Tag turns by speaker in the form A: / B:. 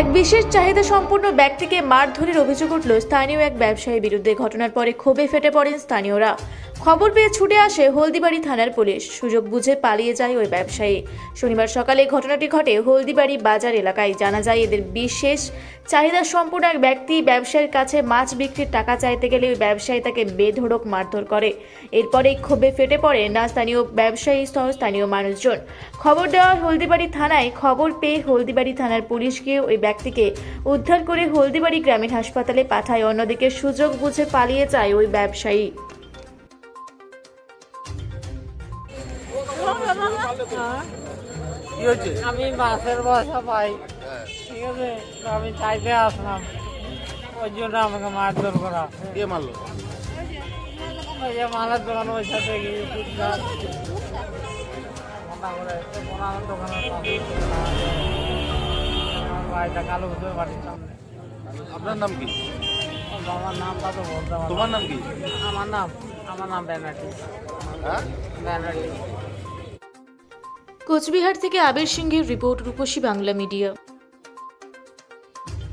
A: এক বিশেষ চাহিদা সম্পন্ন ব্যক্তিকে মারধরের অভিযোগ উঠল স্থানীয় এক ব্যবসায়ীর বিরুদ্ধে। ঘটনার পরে ক্ষোভে ফেটে পড়েন স্থানীয়রা। খবর পেয়ে ছুটে আসে হলদিবাড়ি থানার পুলিশ। সুযোগ বুঝে পালিয়ে যায় ওই ব্যবসায়ী। শনিবার সকালে ঘটনাটি ঘটে হলদিবাড়ি বাজার এলাকায়। জানা যায় এদের বিশেষ চাহিদা সম্পূর্ণ এক ব্যক্তি ব্যবসায়ীর কাছে মাছ বিক্রির টাকা চাইতে গেলে ওই ব্যবসায়ী তাকে বেধড়ক মারধর করে। এরপরেই ক্ষোভে ফেটে পড়ে না স্থানীয় ব্যবসায়ী সহ স্থানীয় মানুষজন। খবর দেওয়া হলদিবাড়ি থানায় খবর পেয়ে হলদিবাড়ি থানার পুলিশ গিয়ে ওই ব্যক্তিকে উদ্ধার করে হলদিবাড়ি গ্রামীণ হাসপাতালে পাঠায়। অন্যদিকে সুযোগ বুঝে পালিয়ে যায় ওই ব্যবসায়ী।
B: আমি মাছের বাসা পাই। ঠিক আছে আমি চাইতে আসলাম। ওই জন্য আমাকে মারধর করা।
C: কে মারলো?
B: ওই যে মালের দোকান ওই সাথে গিয়ে দোকানের বাড়িটা কালো কুচুর বাড়ির সামনে।
C: আপনার নাম কি?
B: আমার নামটা তো বলতে পারব
C: তোমার নাম কি?
B: আমার নাম আমার নাম ব্যানার্জি।
C: হ্যাঁ?
B: ব্যানার্জি।
A: কোচবিহার থেকে আবির সিংহের রিপোর্ট রূপসী বাংলা মিডিয়া।